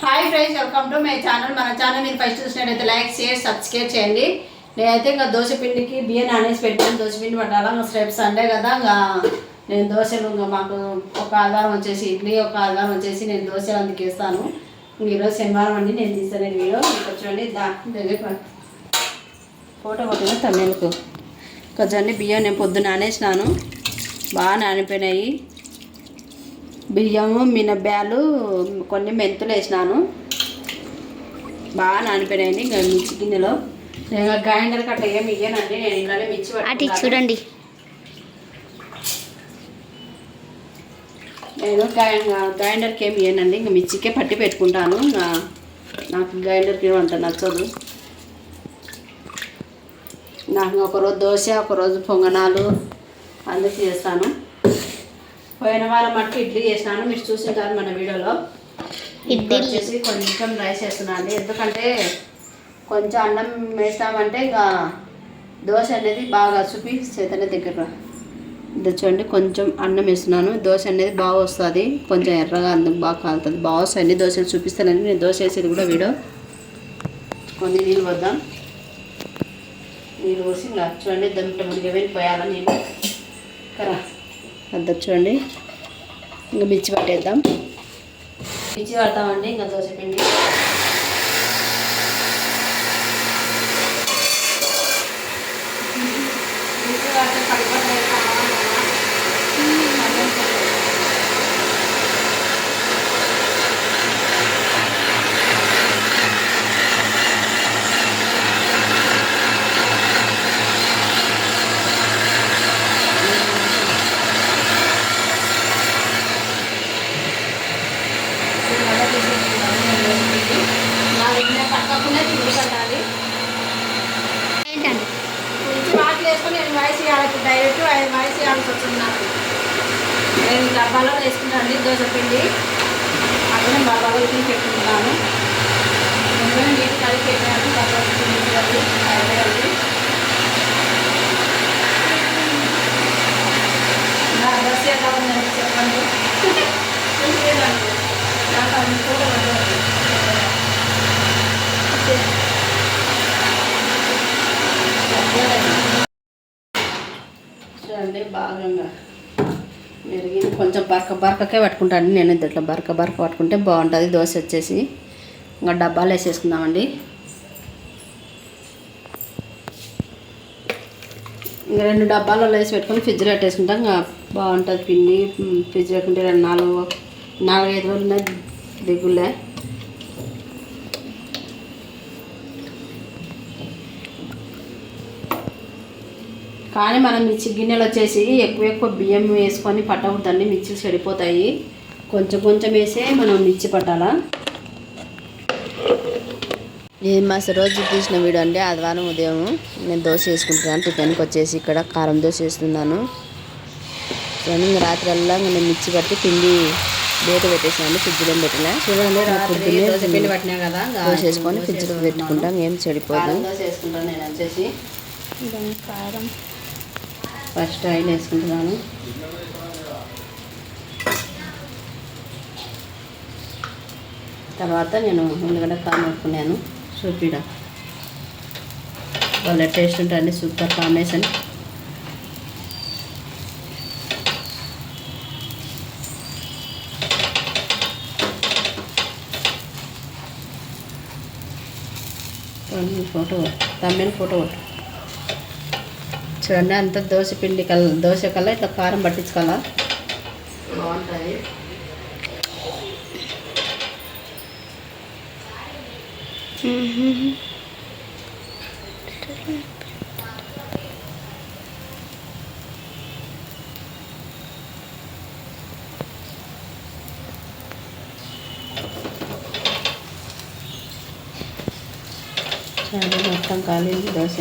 Hi friends welcome to my channel మన channel మీరు first చూసినట్టయితే లైక్ షేర్ సబ్స్క్రైబ్ చేయండి. నేనైతే ఇంకా దోశ పిండికి బియ్యం నానేసి పెట్టాను. దోశ పిండి పట్టాలా ఇంకా రేపు సండే కదా ఇంకా నేను దోశలు ఇంకా మాకు ఒక ఆధారం వచ్చేసి ఇడ్లీ ఒక ఆధారం వచ్చేసి నేను దోశలు అందుకేస్తాను. ఈరోజు శనివారం అండి నేను తీస్తాను వీడియో. ఇంకా చూడండి దా ఫోటో కొట్టిన తమిళకు కొంచెం బియ్యం నేను పొద్దున నానేసినాను. బాగా నానిపోయినాయి. బియ్యము మినబ్యాలు కొన్ని మెంతులు వేసినాను. బాగా నానిపోయినాయండి ఇంకా మిర్చి గిన్నెలో. నేను గ్రైండర్ కట్ట ఏమి ఇయ్యనండి నేను ఇలానే మిర్చి అటు. చూడండి. నేను గ్రై- గ్రైండర్కి ఏమి ఇయ్యనండి ఇంకా మిర్చికే పట్టి పెట్టుకుంటాను. ఇంకా నాకు గ్రైండర్కి అంత నచ్చదు. నాకు ఒకరోజు దోశ ఒకరోజు పొంగనాలు అందుకు చేస్తాను. పోయిన వారం మట్టి ఇడ్లీ చేసినాను. మీరు చూసింటారు మన వీడియోలో ఇడ్లీ. వచ్చేసి కొంచెం రైస్ వేస్తున్నాను. ఎందుకంటే కొంచెం అన్నం వేస్తామంటే ఇంకా దోశ అనేది బాగా చూపి చేతనే దగ్గర. ఇది చూడండి కొంచెం అన్నం వేస్తున్నాను. దోశ అనేది బాగా వస్తుంది. కొంచెం ఎర్రగా అందుకు బాగా కాలుతుంది. బాగా వస్తాయి. అన్ని దోశలు చూపిస్తానండి నేను దోశ వేసేది కూడా వీడియో. కొన్ని నీళ్ళు వద్దాం నీళ్ళు పోసి ఇంకా చూడండి దమ్మిట ముడిగా పోయాలా నీళ్ళు కరా అద్ద చూడండి. ఇంకా మిర్చి పట్టేద్దాం. మిర్చి పడతామండి ఇంకా దోశ పిండి. పక్కకునే చూసుకుంటాలి ఏంటండి మిర్చి వాటిలో వేసుకొని నేను వాయిస్ ఇవ్వాలి డైరెక్ట్ వాయిస్ ఇవ్వాల్సి వస్తుంది నాకు నేను డబ్బాలో వేసుకుంటాను దోశ పిండి అక్కడ డబ్బాలో తీసి పెట్టుకుంటున్నాను నేను నీటి కలిపి పెట్టాను తీసి అయిపోయింది నా దోశ ఎలా ఉందండి చెప్పండి నాకు ఉండదు. చూడండి బాగా మెరిగింది కొంచెం బరక బరకకే పట్టుకుంటాను నేను ఇట్లా బరక బరక పట్టుకుంటే బాగుంటుంది. దోశ వచ్చేసి ఇంకా డబ్బాలు వేసేసుకుందామండి. ఇంకా రెండు డబ్బాలలో వేసి పెట్టుకొని ఫ్రిడ్జ్లో పెట్టేసుకుంటాం ఇంకా బాగుంటుంది. పిండి ఉమ్, ఫ్రిడ్జ్ పెట్టుకుంటే రెండు నాలుగు నాలుగైదు రోజులు ఉన్నాయి. దిగులే. కానీ మనం మిర్చి గిన్నెలు వచ్చేసి ఎక్కువ ఎక్కువ బియ్యం వేసుకొని పట్టకూడదండి. మిర్చి చెడిపోతాయి. కొంచెం కొంచెం వేసే మనం మిర్చి పట్టాలా. ఇది మా రోజు తీసిన వీడియో అండి. ఆదివారం ఉదయం నేను దోశ వేసుకుంటున్నాను. టిఫిన్కి వచ్చేసి ఇక్కడ కారం దోశ వేస్తున్నాను. చూడండి ఇంకా రాత్రి అల్లా నేను మిర్చి పట్టి పిండి బయట పెట్టేసాను ఫ్రిడ్జ్లో పెట్టిన చూడండి పొద్దున్నే దోశ పిండి పట్టినా కదా ఇంకా దోశ వేసుకొని ఫ్రిడ్జ్లో. పెట్టుకుంటాం ఏం చెడిపోదు. కారం దోశ వేసుకుంటాను నేను వచ్చేసి. కారం. ఫస్ట్ ఆయిల్ వేసుకుంటున్నాను. తర్వాత నేను ఉల్లిగడ్డ కారం వేసుకున్నాను. చూపిడం వాళ్ళ టేస్ట్ ఉంటుంది సూపర్ కాంబినేషన్. ఫోటో తమ్మిన ఫోటో కొట్టు చూడండి అంత దోశ పిండి కల్ దోశ కల్లా ఇట్లా కారం పట్టించుకోవాలా? బాగుంటుంది మొత్తం కాలింది దోశ.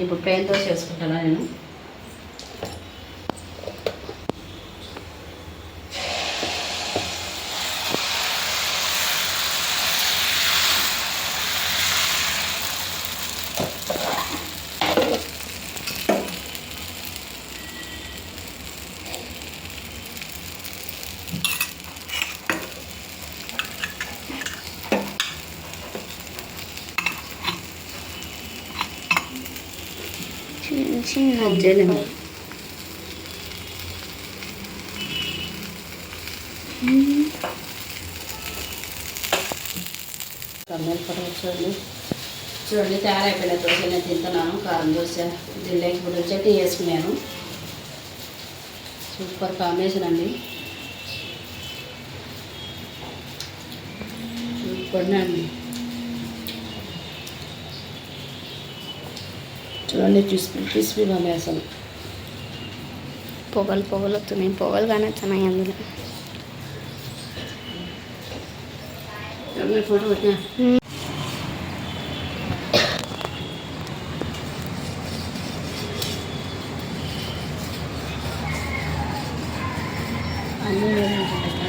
ఇప్పుడు ప్లేన్ దోశ వేసుకుంటాను నేను? చిన్న జలం కమ్మలు పడవ చూడండి చూడండి తయారైపోయిన దోశ నేను తింటున్నాను కారం దోశ దీనిలో ఇప్పుడు చట్నీ వేసుకున్నాను సూపర్ కాంబినేషన్ అండి సూపర్ అండి చూడండి క్రిస్పీ క్రిస్పీగా ఉన్నాయి అసలు. పొగలు పొగలు వస్తున్నాయి పొగలు కానీ వచ్చినాయి అందులో. ఫోటో పెట్టినా అన్నీ వేరే ఉంటాయి కదా.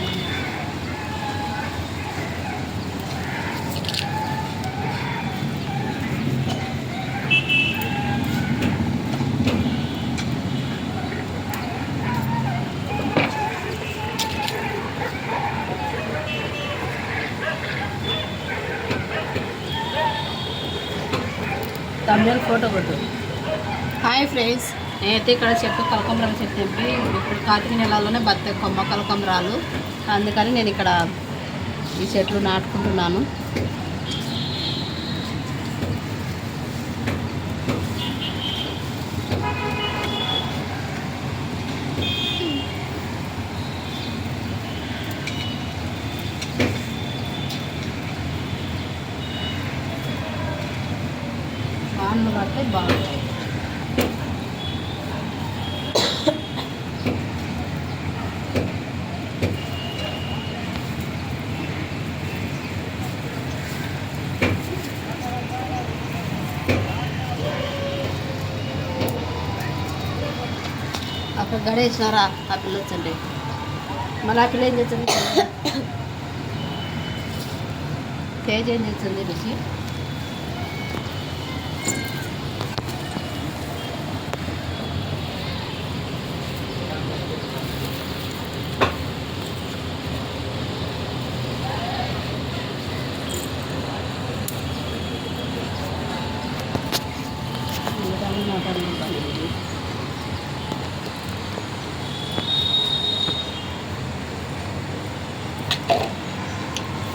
అందరూ ఫోటో కొట్టు. హాయ్ ఫ్రెండ్స్ నేనైతే ఇక్కడ చెట్టు కలకంబరాలు చెట్టు తెంపి ఇప్పుడు కార్తీక నెలలోనే బత్త కొమ్మ కలకంబరాలు అందుకని నేను ఇక్కడ ఈ చెట్లు నాటుకుంటున్నాను. వానలు పడితే బాగుంటాయి అక్కడ గడేసినారా ఆ పిల్ల వచ్చండి మళ్ళీ ఆ పిల్ల ఏం చేస్తుంది కేజీ ఏం చేస్తుంది రుచి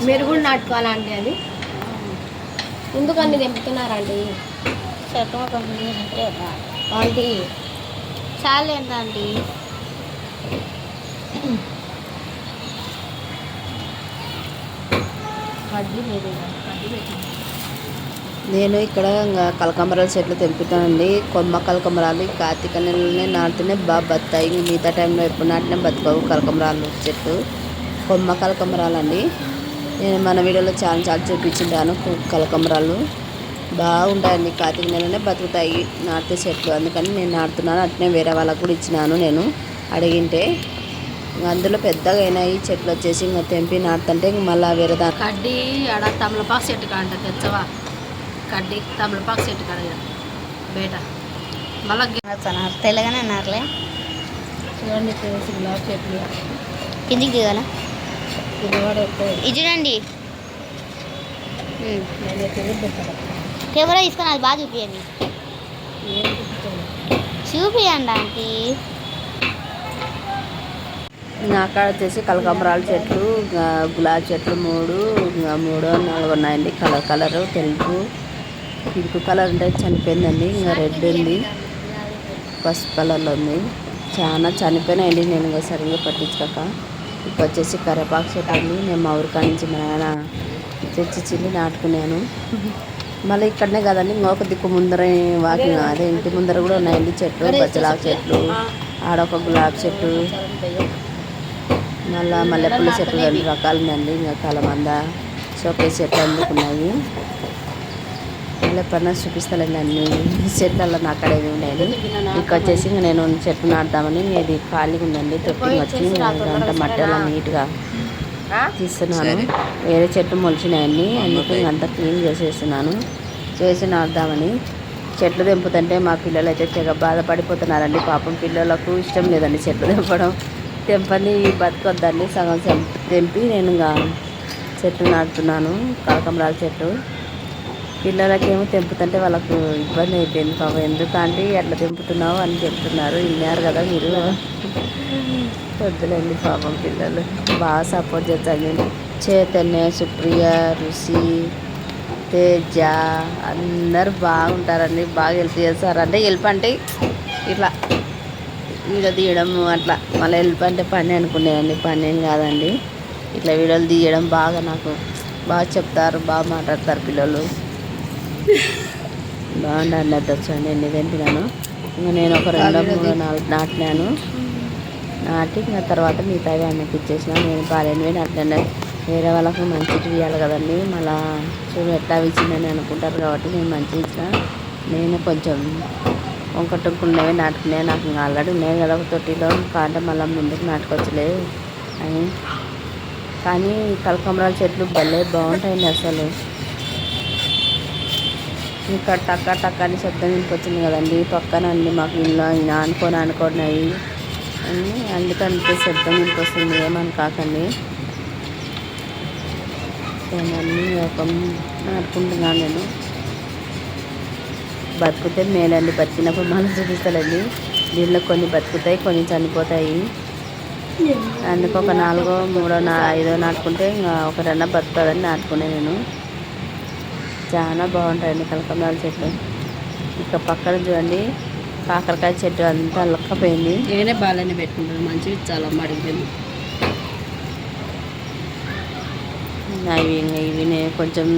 మీరు కూడా నాటుకోవాలండి అది. ఎందుకని తెంపుతున్నారండి? చెట్టు ఆంటీ చాలా ఏంటండి నేను ఇక్కడ ఇంకా కలకంబరాల చెట్లు తెంపుతానండి. కొమ్మ కలకంబరాలు కార్తీక నెలలోనే నాటితేనే బాగా బతాయి ఇంక మిగతా టైంలో ఎప్పుడు నాటినా బతకవు కలకంబరాలు చెట్టు. కొమ్మ కలకంబరాలు అండి నేను మన వీడియోలో చాలా చాలా చూపించింటాను కు- కలకంబరాలు బాగుంటాయండి. కార్తీక నెలలోనే బతుకుతాయి నాటితే చెట్లు. అందుకని నేను నాటుతున్నాను. అట్నే వేరే వాళ్ళకు కూడా ఇచ్చినాను నేను అడిగింటే. ఇంక అందులో పెద్దగా అయినాయి. చెట్లు వచ్చేసి ఇంకా తెంపి నాటుతుంటే ఇంక మళ్ళీ వేరే దాని కడ్డీ ఆడ తమలపాకు చెట్టు కాంట తెచ్చవా? కడ్డీ తమలపాకు చెట్టు కాడ. బయట. మళ్ళీ తెల్లగానే అన్నారులే. చూడండి గులాబీ చెట్లు. కిందికి దిగాల? ఇది చూడండి కెమెరా తీసుకొని అది బాగా చూపియండి. చూపియండి ఆంటీ. అక్కడ వచ్చేసి కలకంబరాల చెట్లు గులాబీ చెట్లు మూడు ఇంకా మూడు నాలుగు ఉన్నాయండి. కలర్ కలర్ తెలుపు. పింక్ కలర్ అంటే చనిపోయిందండి. ఇంకా రెడ్ ఉంది. పసుపు కలర్లో ఉంది. చాలా చనిపోయినాయండి. నేను ఇంకా సరిగ్గా పట్టించుకోక. ఇప్పుడు వచ్చేసి కరివేపాకు చెట్టు అండి నేను మా ఊరికాడ నుంచి మా నాన్న తెచ్చిచ్చింది నాటుకున్నాను. మళ్ళీ ఇక్కడనే కదండి ఇంకొక దిక్కు ముందర వాకింగ్ అదే. ఇంటి ముందర కూడా ఉన్నాయండి చెట్లు బచ్చలాకు చెట్లు. ఆడొక గులాబీ చెట్టు. మళ్ళా మల్లెపూల చెట్లు రెండు రకాలు ఉందండి ఇంకా కలమంద షోకేస్ చెట్లు అందుకున్నాయి. మళ్ళీ ఎప్పుడన్నా చూపిస్తానండి అన్ని చెట్లలో నాకు అక్కడ ఏమి ఉన్నాయని ఇక్కడ వచ్చేసి ఇంకా నేను చెట్లు నాటుదామని ఇది ఖాళీగా ఉందండి. తొట్టి వచ్చి అంత మట్టి అలా నీట్గా తీస్తున్నాను. వేరే చెట్లు మొలిచినాయండి. అందుకు ఇంక అంతా క్లీన్ చేసేస్తున్నాను. చేసి నాటుదామని చెట్లు తెంపుతుంటే మా పిల్లలు అయితే తెగ బాధపడిపోతున్నారండి. పాపం పిల్లలకు ఇష్టం లేదండి చెట్లు తెంపడం. తెంపని బతకొద్దండి. సగం తెంపి నేను ఇంకా చెట్లు నాటుతున్నాను. కనకంబరాల చెట్టు. పిల్లలకేమో తెంపుతుంటే వాళ్ళకు ఇబ్బంది అయిపోయింది పాపం. ఎందుకంటే అట్లా తెంపుతున్నావు అని చెప్తున్నారు. విన్నారు కదా మీరు. వద్దులేండి పాపం పిల్లలు. బాగా సపోర్ట్ చేస్తాను చైతన్య సుప్రియ రుషి తేజ అందరు బాగుంటారండి. బాగా హెల్ప్ చేస్తారు. అంటే హెల్ప్ అంటే ఇట్లా వీడియో తీయడం అట్లా. మళ్ళీ హెల్ప్ అంటే పని అనుకునేదండి పని ఏం కాదండి. ఇట్లా వీడియోలు తీయడం బాగా నాకు బాగా చెప్తారు బాగా మాట్లాడతారు పిల్లలు. బాగుండండి అది అండి ఎన్ని తెంపినాను ఇంకా నేను ఒక రెండు మూడు నాలుగు నాటినాను. నాటి ఇంకా తర్వాత మిగతావి అన్నకి ఇచ్చేసిన నేను పాలెనివి నాటినా వేరే వాళ్ళకు మంచిది ఇవ్వాలి కదండి. మళ్ళా చూడు ఎట్లా ఇచ్చిందని అనుకుంటారు కాబట్టి నేను మంచిగా ఇచ్చిన నేను కొంచెం వంకటుంకున్నవి నాటుకున్నాయి నాకు ఇంకా ఆల్రెడీ ఉన్నాయి కదా ఒక తొట్టిలో. కాంటే మళ్ళీ ముందుకు నాటుకొచ్చలేదు అని. కానీ కలకమరాల చెట్లు భలే బాగుంటాయండి అసలు. ఇంకా టక్క టక్క అని శబ్దం వినిపించింది కదండి. పక్కన అన్ని మాకు ఇల్లు అయిన అనుకొని అనుకున్నాయి అందుకంటే శబ్దం వినిపిస్తుంది. ఏమని కాకండి. ఏమన్నీ ఒక నాటుకుంటున్నాను నేను. బతికితే మేలండి. బతికినప్పుడు మనం చూపిస్తానండి దీనిలో కొన్ని బతుకుతాయి కొన్ని చనిపోతాయి. అందుకు ఒక నాలుగో మూడో నా ఐదో నాటుకుంటే ఇంకా ఒక రెండో బతుకుతుందని నాటుకునే నేను. చాలా బాగుంటాయండి కలకమరాల చెట్లు. ఇక పక్కన చూడండి కాకరకాయ చెట్టు అంతా అల్లకపోయింది నేనే బాగానే పెట్టుకుంటాను మంచిగా చాలా అడిగిపోయింది అవి ఇవి కొంచెం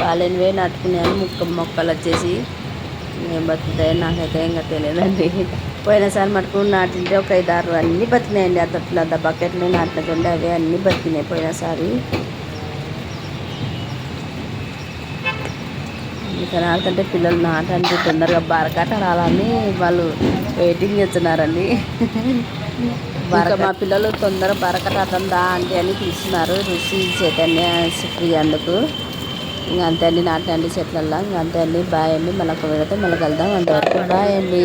బాగాలేనివే నాటుకున్నాను ముక్క మొక్కలు వచ్చేసి. ఏం బతుకుతాయో నాకైతే ఇంకా తెలియదండి పోయినసారి మటుకు నాటింటే ఒక ఐదు ఆరు అన్నీ బతికినాయండి. ఆ తొట్లు అంత బకెట్లు నాటినట్టుండే అవి అన్నీ బతికినాయి పోయినసారి ఇక్కడ ఆడుతుంటే పిల్లలు నాటంటే తొందరగా బరకట రాలని వాళ్ళు వెయిటింగ్ చేస్తున్నారండి. ఇంకా మా పిల్లలు తొందర బరకటాటం దా అంటే అని పిలుస్తున్నారు. రుచి చైతన్య సుప్రియ అందుకు. ఇంకా అంతే అండి నాటండి చెట్లల్లో. ఇంకా అంతే అండి బాయ్ అండి. మళ్ళీ ఒక వెళితే మళ్ళీ కలుద్దాం. అంతవరకు బాయ్ అండి.